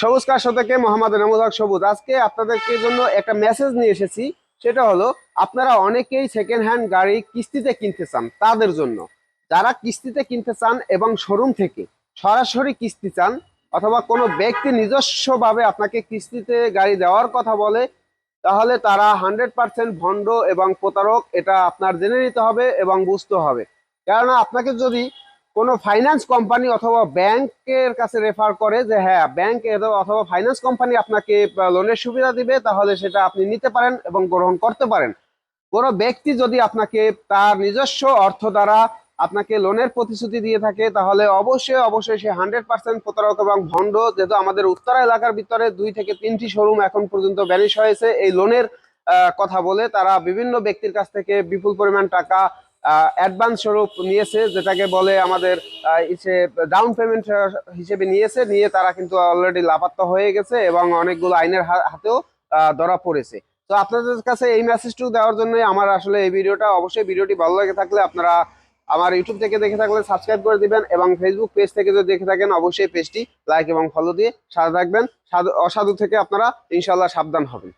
সবুজ কার থেকে মোহাম্মদ এনামুল হক সবুজ। আজকে আপনাদেরকে জন্য একটা মেসেজ নিয়ে এসেছি, সেটা হলো, আপনারা অনেকেই সেকেন্ড হ্যান্ড গাড়ি কিস্তিতে কিনতে চান তাদের জন্য। যারা কিস্তিতে কিনতে চান এবং শোরুম থেকে সরাসরি কিস্তি চান, অথবা কোনো ব্যক্তি নিজস্বভাবে আপনাকে কিস্তিতে গাড়ি দেওয়ার কথা বলে, তাহলে তারা হান্ড্রেড পার্সেন্ট ভণ্ড এবং প্রতারক, এটা আপনার জেনে নিতে হবে এবং বুঝতে হবে। কেননা আপনাকে যদি কোনো ফাইন্যান্স কোম্পানি অথবা ব্যাংকের কাছে রেফার করে যে হ্যাঁ ব্যাংক অথবা ফাইন্যান্স কোম্পানি আপনাকে লোনের সুবিধা দিবে, তাহলে সেটা আপনি নিতে পারেন এবং গ্রহণ করতে পারেন। কোনো ব্যক্তি যদি আপনাকে তার নিজস্ব অর্থ দ্বারা আপনাকে লোনের প্রতিশ্রুতি দিয়ে থাকে, তাহলে অবশ্যই অবশ্যই সে হান্ড্রেড পার্সেন্ট প্রতারক এবং ভণ্ড। যেহেতু আমাদের উত্তরা এলাকার ভিতরে দুই থেকে তিনটি শোরুম এখন পর্যন্ত ব্যানিশ হয়েছে। এই লোনের কথা বলে তারা বিভিন্ন ব্যক্তির কাছ থেকে বিপুল পরিমাণ টাকা অ্যাডভান্স স্বরূপ নিয়েছে, যেটাকে বলে আমাদের ইসে ডাউন পেমেন্ট হিসেবে নিয়েছে, নিয়ে তারা কিন্তু অলরেডি লাপাত্তা হয়ে গেছে এবং অনেকগুলো আইনের হাতেও ধরা পড়েছে। তো আপনাদের কাছে এই মেসেজটুকু দেওয়ার জন্য আমার আসলে এই ভিডিওটা, অবশ্যই ভিডিওটি ভালো লাগে থাকলে আপনারা আমার ইউটিউব থেকে দেখে থাকলে সাবস্ক্রাইব করে দিবেন এবং ফেসবুক পেজ থেকে যদি দেখে থাকেন, অবশ্যই পেজটি লাইক এবং ফলো দিয়ে সাথে থাকবেন। সাধু- অসাধু থেকে আপনারা ইনশাল্লাহ সাবধান হবেন।